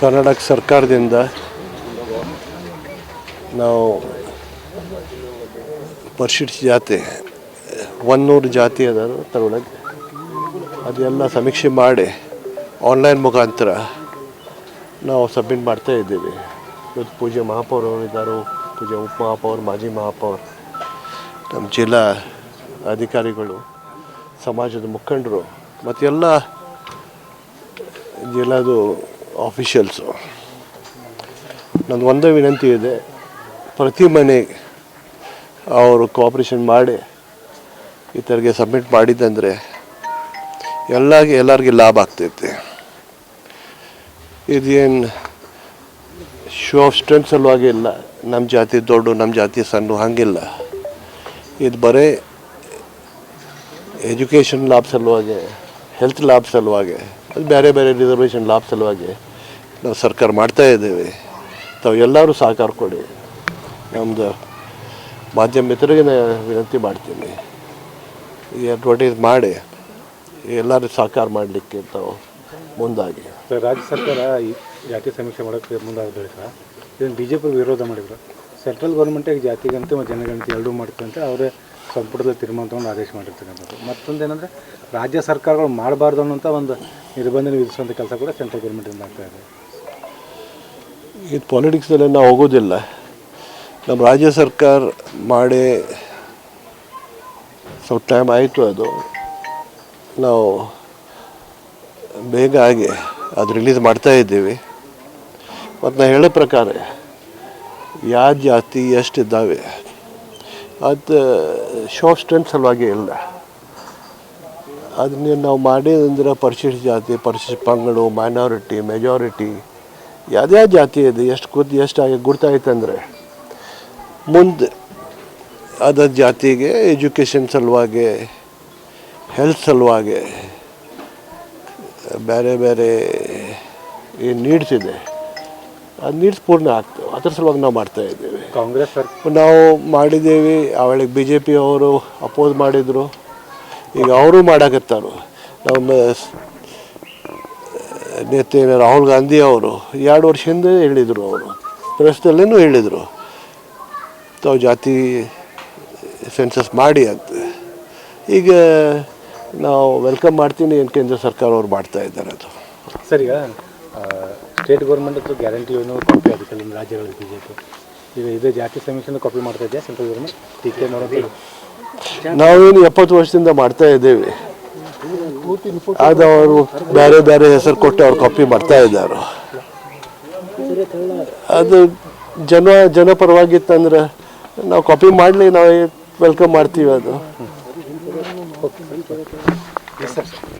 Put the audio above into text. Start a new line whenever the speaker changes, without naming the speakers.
ಕರ್ನಾಟಕ ಸರ್ಕಾರದಿಂದ ನಾವು ಪರಿಶಿಷ್ಟ ಜಾತಿ, ಒಂದೂರು ಜಾತಿ ಅದ ತಗೊಳಕ್ಕೆ. ಅದೆಲ್ಲ ಸಮೀಕ್ಷೆ ಮಾಡಿ ಆನ್ಲೈನ್ ಮುಖಾಂತರ ನಾವು ಸಬ್ಮಿಟ್ ಮಾಡ್ತಾ ಇದ್ದೀವಿ. ಇವತ್ತು ಪೂಜೆ ಮಹಾಪೌರ್ ಇದ್ದಾರೆ ಪೂಜೆ ಉಪಮಹಾಪೌರ್ ಮಾಜಿ ಮಹಾಪೌರ್, ನಮ್ಮ ಜಿಲ್ಲಾ ಅಧಿಕಾರಿಗಳು, ಸಮಾಜದ ಮುಖಂಡರು ಮತ್ತು ಎಲ್ಲ ಜಿಲ್ಲಾದು ಆಫೀಷಿಯಲ್ಸು ನಂದು ಒಂದೇ ವಿನಂತಿ ಇದೆ. ಪ್ರತಿ ಮನೆಗೆ ಅವರು ಕೋಆಪ್ರೇಷನ್ ಮಾಡಿ ಈ ಥರಗೆ ಸಬ್ಮಿಟ್ ಮಾಡಿದ್ದಂದರೆ ಎಲ್ಲರಿಗೆ ಎಲ್ಲರಿಗೆ ಲಾಭ ಆಗ್ತೈತೆ. ಇದೇನು ಶೋ ಆಫ್ ಸ್ಟ್ರೆಂತ್ ಸಲುವಾಗಿ ಇಲ್ಲ. ನಮ್ಮ ಜಾತಿ ದೊಡ್ಡ ನಮ್ಮ ಜಾತಿ ಸಣ್ಣ ಹಾಗಿಲ್ಲ. ಇದು ಬರೀ ಎಜುಕೇಷನ್ ಲಾಭ ಸಲುವಾಗಿ ಹೆಲ್ತ್ ಲಾಭ ಸಲುವಾಗಿ ಬೇರೆ ಬೇರೆ ರಿಸರ್ವೇಷನ್ ಲಾಭ ಸಲುವಾಗಿ ನಾವು ಸರ್ಕಾರ ಮಾಡ್ತಾ ಇದ್ದೇವೆ. ತಾವು ಎಲ್ಲರೂ ಸಹಕಾರ ಕೊಡಿ. ನಮ್ಮದು ಮಾಧ್ಯಮ ಮಿತ್ರರಿಗೆ ವಿನಂತಿ ಮಾಡ್ತೀನಿ. ಈ ಅಡ್ವರ್ಟೈಸ್ ಮಾಡಿ. ಎಲ್ಲರೂ ಸಹಕಾರ ಮಾಡಲಿಕ್ಕೆ ತಾವು ಮುಂದಾಗಿ.
ರಾಜ್ಯ ಸರ್ಕಾರ ಜಾತಿ ಸಮೀಕ್ಷೆ ಮಾಡೋಕ್ಕೆ ಮುಂದಾಗಬೇಡಿ ಸರ್. ಇದನ್ನು ಬಿ ಜೆ ಪಿ ವಿರೋಧ ಮಾಡಿದ್ರು. ಸೆಂಟ್ರಲ್ ಗೌರ್ಮೆಂಟಿಗೆ ಜಾತಿಗಂತೆ ಮತ್ತು ಜನಗಣತಿ ಎರಡೂ ಮಾಡ್ಕೊಂತ ಅವರೇ ಸಂಪುಟದಲ್ಲಿ ತೀರ್ಮಾನ ತೊಗೊಂಡು ಆದೇಶ ಮಾಡಿರ್ತಕ್ಕಂಥದ್ದು. ಮತ್ತೊಂದು ಏನಂದರೆ ರಾಜ್ಯ ಸರ್ಕಾರಗಳು ಮಾಡಬಾರ್ದು ಅನ್ನೋಂಥ ಒಂದು ನಿರ್ಬಂಧನ ವಿಧಿಸುವಂಥ ಕೆಲಸ ಕೂಡ ಸೆಂಟ್ರಲ್ ಗೌರ್ಮೆಂಟಿಂದ ಆಗ್ತಾ ಇದೆ.
ಇದು ಪಾಲಿಟಿಕ್ಸಲ್ಲಿ ನಾವು ಹೋಗೋದಿಲ್ಲ. ನಮ್ಮ ರಾಜ್ಯ ಸರ್ಕಾರ ಮಾಡಿ ಸ್ವಲ್ಪ ಟೈಮ್ ಆಯಿತು ಅದು. ನಾವು ಬೇಗ ಆಗಿ ಅದು ರಿಲೀಸ್ ಮಾಡ್ತಾ ಇದ್ದೀವಿ. ಮತ್ತು ನಾನು ಹೇಳೋ ಪ್ರಕಾರ ಯಾವ ಜಾತಿ ಎಷ್ಟಿದ್ದಾವೆ ಅದು ಶೋ ಸ್ಟ್ರೆಂತ್ ಸಲುವಾಗಿ ಇಲ್ಲ. ಅದನ್ನೇ ನಾವು ಮಾಡಿದಂದ್ರೆ ಪರಿಶಿಷ್ಟ ಜಾತಿ, ಪರಿಶಿಷ್ಟ ಪಂಗಡ ಮೈನಾರಿಟಿ ಮೆಜಾರಿಟಿ ಯಾವ್ದ್ಯಾವ ಜಾತಿ ಇದೆ ಎಷ್ಟು ಕೂತ್ ಎಷ್ಟಾಗಿ ಗುರ್ತಾಯ್ತಂದರೆ ಮುಂದೆ ಅದ ಜಾತಿಗೆ ಎಜುಕೇಷನ್ ಸಲುವಾಗಿ ಹೆಲ್ತ್ ಸಲುವಾಗಿ, ಬೇರೆ ಬೇರೆ ಏನು ನೀಡ್ತಿದೆ ನೀಡ್ಸ್ ಪೂರ್ಣ ಆಗ್ತವೆ ಅದ್ರ ಸಲುವಾಗಿ ನಾವು ಮಾಡ್ತಾ ಇದ್ದೇವೆ.
ಕಾಂಗ್ರೆಸ್
ನಾವು ಮಾಡಿದ್ದೇವೆ ಅವಳಿಗೆ ಬಿ ಜೆ ಪಿ ಅವರು ಅಪೋಸ್ ಮಾಡಿದರು. ಈಗ ಅವರು ಮಾಡಾಕತ್ತಾರು. ನಮ್ಮ ನೇತೆ ರಾಹುಲ್ ಗಾಂಧಿ ಅವರು ಎರಡು ವರ್ಷ ಹಿಂದೆ ಹೇಳಿದರು ಅವರು. ಪ್ರೆಸ್ದಲ್ಲೇನೂ ಹೇಳಿದರು. ತಾವು ಜಾತಿ ಸೆನ್ಸಸ್ ಮಾಡಿ ಅಂತ. ಈಗ ನಾವು ವೆಲ್ಕಮ್ ಮಾಡ್ತೀನಿ ಏನು ಕೇಂದ್ರ ಸರ್ಕಾರ ಅವ್ರು ಮಾಡ್ತಾ ಇದ್ದಾರೆ ಅದು.
ಸರಿಯಾ ಸ್ಟೇಟ್ ಗೌರ್ಮೆಂಟ್ ಹತ್ರ ಗ್ಯಾರಂಟಿ ಏನೋ ಕಾಪಿ ಆಗುತ್ತೆ ನಿಮ್ಮ ರಾಜ್ಯಗಳ ಬಿ ಜೆ ಪಿ ಈಗ ಇದೇ ಜಾತಿ ಸಮೀಕ್ಷೆನ ಕಾಪಿ ಮಾಡ್ತಾ ಇದೆಯಾ ಸೆಂಟ್ರಲ್ ಗೌರ್ಮೆಂಟ್ ಟೀಕೆ ನೋಡೋದು
ನಾವೇನು ಎಪ್ಪತ್ತು ವರ್ಷದಿಂದ ಮಾಡ್ತಾ ಇದ್ದೇವೆ. ಆದ ಅವರು ಬೇರೆ ಬೇರೆ ಹೆಸರು ಕೊಟ್ಟು ಅವ್ರು ಕಾಪಿ ಮಾಡ್ತಾ ಇದ್ದಾರೆ. ಅದು ಜನ ಜನ ಪರವಾಗಿತ್ತಂದ್ರೆ ನಾವು ಕಾಪಿ ಮಾಡಲಿ ನಾವು ವೆಲ್ಕಮ್ ಮಾಡ್ತೀವಿ ಅದು.